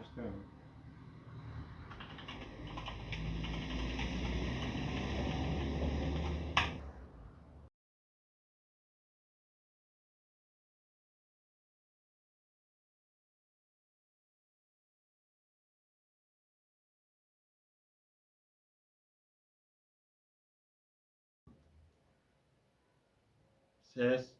Başlayalım. Ses.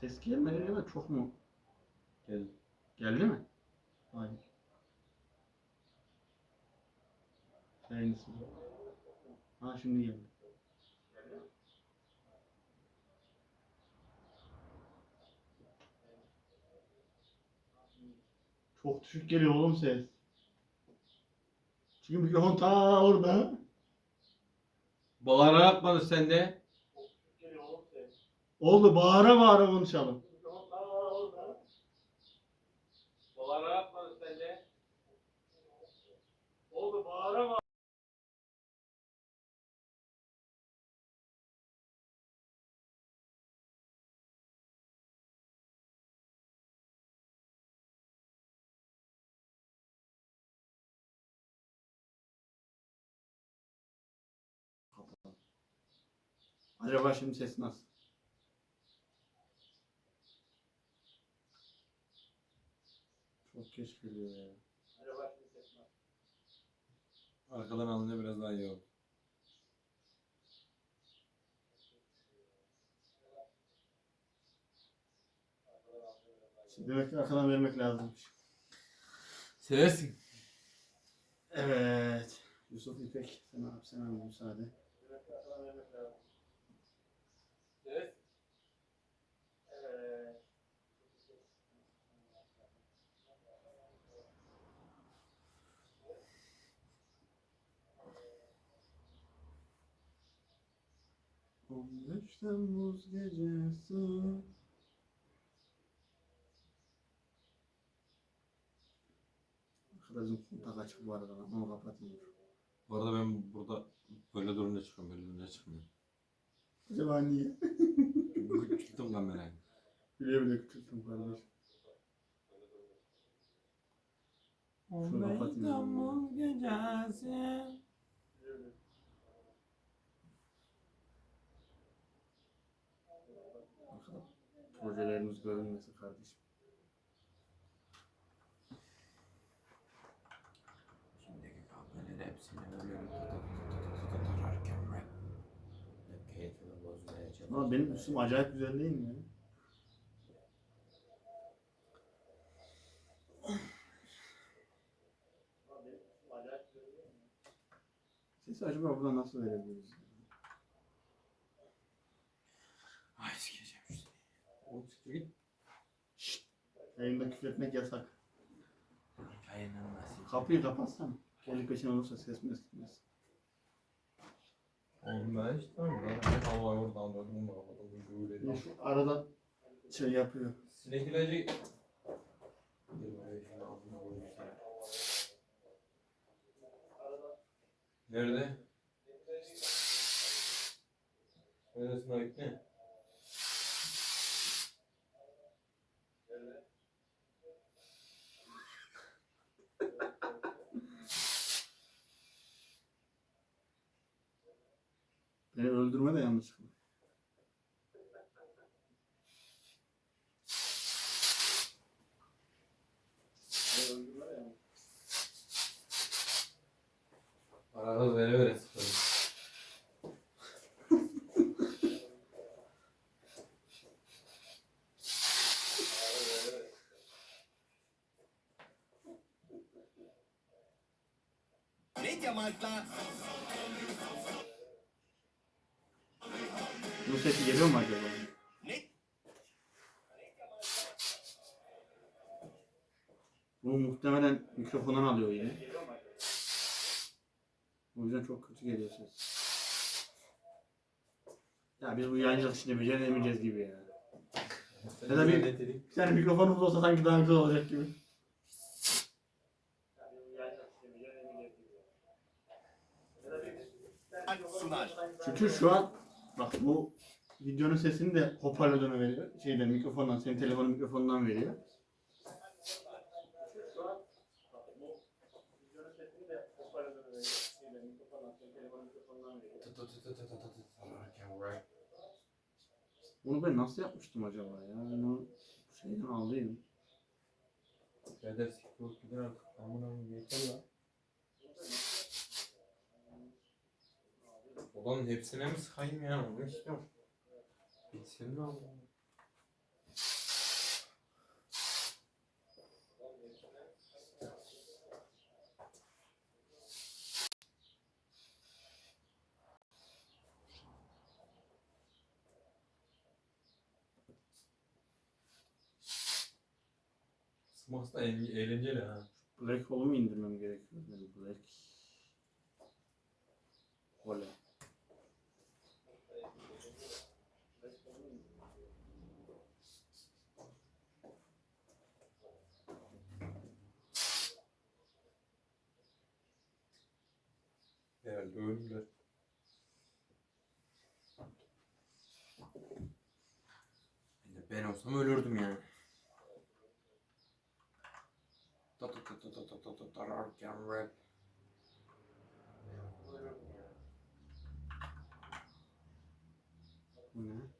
Ses gelmedi ya da çok mu? Gel. Geldi mi? Hayır. Aynısı. Ha şimdi geldi. Çok düşük geliyor oğlum ses. Çünkü mikrofon ta orada. Bağırarak konuş sen de. Oldu bağıra bağıra konuşalım. Bağırarak konuş sen de. Oldu bağıra bağıra. Acaba şimdi ses nasıl? Çok geç geliyor ya. Arkadan alınca biraz daha iyi olur. Demek ki arkadan vermek lazımmış. Ses. Evet. Yusuf İpek. Sen abi sen abi müsaade. Ses. Evet. On beş Temmuz gecesi Arkada bizim kontak açık bu arada onu kapatayım. Bu arada ben burada böyle durunca çıkıyorum, böyle durunca çıkmıyorum. Acaba niye? Küçülttüm kamerayı. Bile bile küçülttüm kardeş. Şunu kapatayım. Temmuz gecesi. Projelerimiz görünmesin kardeşim. Şimdiki kahveleri hepsini böyle tararken rap. Hep keyfimi bozmaya çalışıyorum. Ama benim üstüm acayip güzel değil mi? ya? Sesi acaba buradan nasıl verebiliriz? Oğlum siktir git. Yayında küfür etmek yasak. Yayının nasıl? Kapıyı kapatsana. Kendi peşin olursa ses mes gitmez. Oğlum ben işte tamam. Ben hava oradan döndüm bunu kapatalım. Ya Böyle. şu arada şey yapıyor. Sinek ilacı. Nerede? Neredesin ayıp ne? Beni öldürme de yanlışlıkla. Arada vere vere sıkıyorum. Mediamarkt'la Bu sesi geliyor mu acaba? ne? Bu muhtemelen mikrofondan alıyor yine. O yüzden çok kötü geliyor ses. Ya biz bu yayıncılık işini beceremeyeceğiz gibi ya. Ya da bir, bir tane mikrofonumuz olsa sanki daha güzel olacak gibi. sunar. Çünkü şu an bak bu videonun sesini de hoparlörden veriyor. Şeyden mikrofondan, senin telefonun mikrofonundan veriyor. Bunu ben nasıl yapmıştım acaba ya? Ben şeyden aldıydım. Birader siktir gider artık. Amına yeter lan. Ulan hepsine mi sıkayım ya? Onu istiyorum. Bitsin mi abi? Smas da eğlen- eğlenceli ha. Black Hole'u mu indirmem gerekiyor? Black Hole. herhalde öldüler. Ben olsam ölürdüm yani. Tararken rap. Bu ne?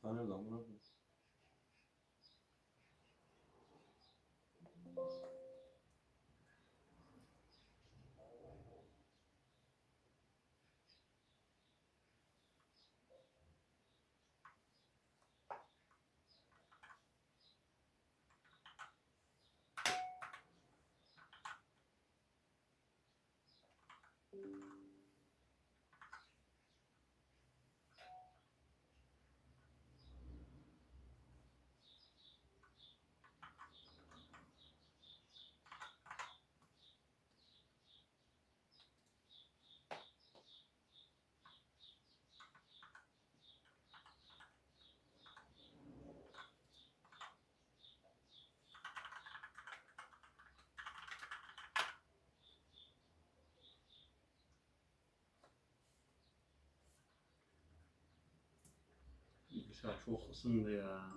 반을 넘으라고. 小厨送的呀。